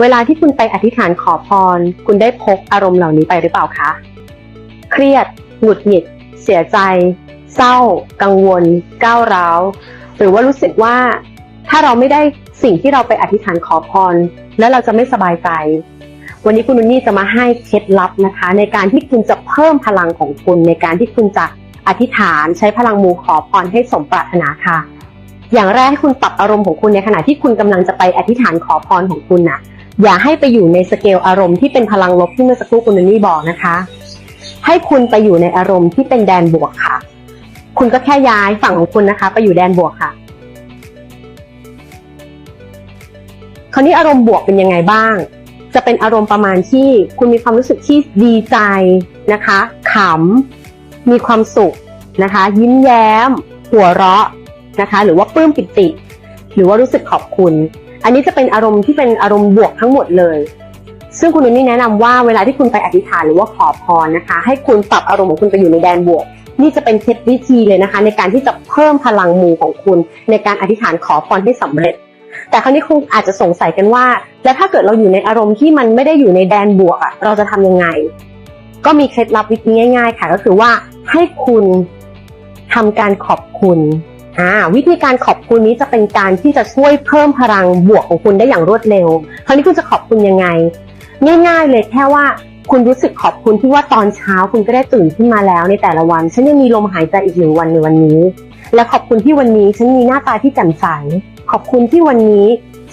เวลาที่คุณไปอธิษฐานขอพร คุณได้พกอารมณ์เหล่านี้ไปหรือเปล่าคะ เครียด หงุดหงิด เสียใจ เศร้า กังวล ก้าวร้าว หรือว่ารู้สึกว่า ถ้าเราไม่ได้สิ่งที่เราไปอธิษฐานขอพร แล้วเราจะไม่สบายใจ วันนี้คุณนุนนี่จะมาให้เคล็ดลับนะคะ ในการที่คุณจะเพิ่มพลังของคุณในการที่คุณจะอธิษฐานใช้พลังมูขอพรให้สมปรารถนาค่ะ อย่างแรกให้คุณปรับอารมณ์ของคุณในขณะที่คุณกำลังจะไปอธิษฐานขอพรของคุณน่ะ อย่าให้ไปอยู่ในสเกลอารมณ์ที่เป็นพลังลบที่เมื่อสักครู่คุณนนี่บอกนะคะ ให้คุณไปอยู่ในอารมณ์ที่เป็นแดนบวกค่ะ คุณก็แค่ย้ายฝั่งของคุณนะคะ ไปอยู่แดนบวกค่ะ คราวนี้อารมณ์บวกเป็นยังไงบ้าง จะเป็นอารมณ์ประมาณที่คุณมีความรู้สึกที่ดีใจนะคะขำมีความสุขนะคะ ยิ้มแย้ม หัวเราะนะคะ หรือว่าปลื้มปิติ หรือว่ารู้สึกขอบคุณ อันนี้จะเป็นอารมณ์ที่เป็นอารมณ์บวกทั้งหมดเลย ซึ่งคุณนุนนี่แนะนำว่าเวลาที่คุณไปอธิษฐานหรือว่าขอพรนะคะ ให้คุณปรับอารมณ์ของคุณไปอยู่ในแดนบวก นี่จะเป็นเคล็ดวิธีเลยนะคะ ในการที่จะเพิ่มพลังมูของคุณ ในการอธิษฐานขอพรให้สำเร็จ แต่คราวนี้คงอาจจะสงสัยกันว่า แล้วถ้าเกิดเราอยู่ในอารมณ์ที่มันไม่ได้อยู่ในแดนบวกอะเราจะทำยังไง ก็มีเคล็ดลับวิธีง่าย ๆ ค่ะ ก็คือว่าให้คุณทำการขอบคุณ อ่าวิธีการขอบคุณนี้จะเป็นการที่จะช่วยเพิ่มพลังบวกของคุณได้อย่างรวดเร็ว คราวนี้คุณจะขอบคุณยังไง ง่าย ๆ เลยแค่ว่าคุณรู้สึกขอบคุณที่ว่าตอนเช้าคุณก็ได้ตื่นขึ้นมาแล้วในแต่ละวัน ฉันยังมีลมหายใจอีกหนึ่งวันในวันนี้ และขอบคุณที่วันนี้ฉันมีหน้าตาที่แจ่มใส ขอบคุณที่วันนี้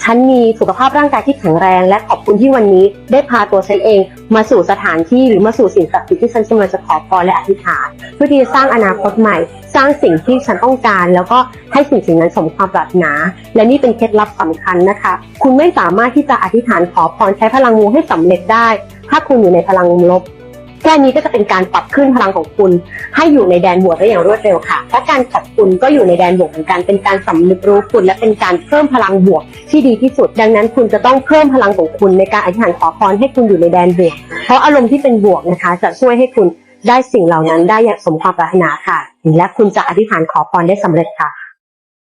ฉันมีสุขภาพร่างกายที่แข็งแรง และขอบคุณที่วันนี้ได้พาตัวฉันเอง มาสู่สถานที่หรือมาสู่สิ่งศักดิ์สิทธิ์ที่ฉันกำลังจะขอพรและอธิษฐานเพื่อที่จะสร้างอนาคตใหม่ สร้างสิ่งที่ฉันต้องการ แล้วก็ให้สิ่งสิ่งนั้นสมความปรารถนา และนี่เป็นเคล็ดลับสำคัญนะคะ คุณไม่สามารถที่จะอธิษฐานขอพรใช้พลังมูให้สำเร็จได้ ถ้าคุณอยู่ในพลังลบแค่นี้ก็จะเป็นการปรับขึ้นพลังของคุณ ให้อยู่ในแดนบวกได้อย่างรวดเร็วค่ะและการขอบคุณก็อยู่ในแดนบวกเหมือนกัน เป็นการสำนึกรู้คุณ และเป็นการเพิ่มพลังบวกที่ดีที่สุด ดังนั้นคุณจะต้องเพิ่มพลังของคุณในการอธิษฐานขอพรให้คุณอยู่ในแดนบวก เพราะอารมณ์ที่เป็นบวกนะคะ จะช่วยให้คุณ ได้สิ่งเหล่านั้นได้อย่างสมความปรารถนาค่ะ และคุณจะอธิษฐานขอพรได้สำเร็จค่ะ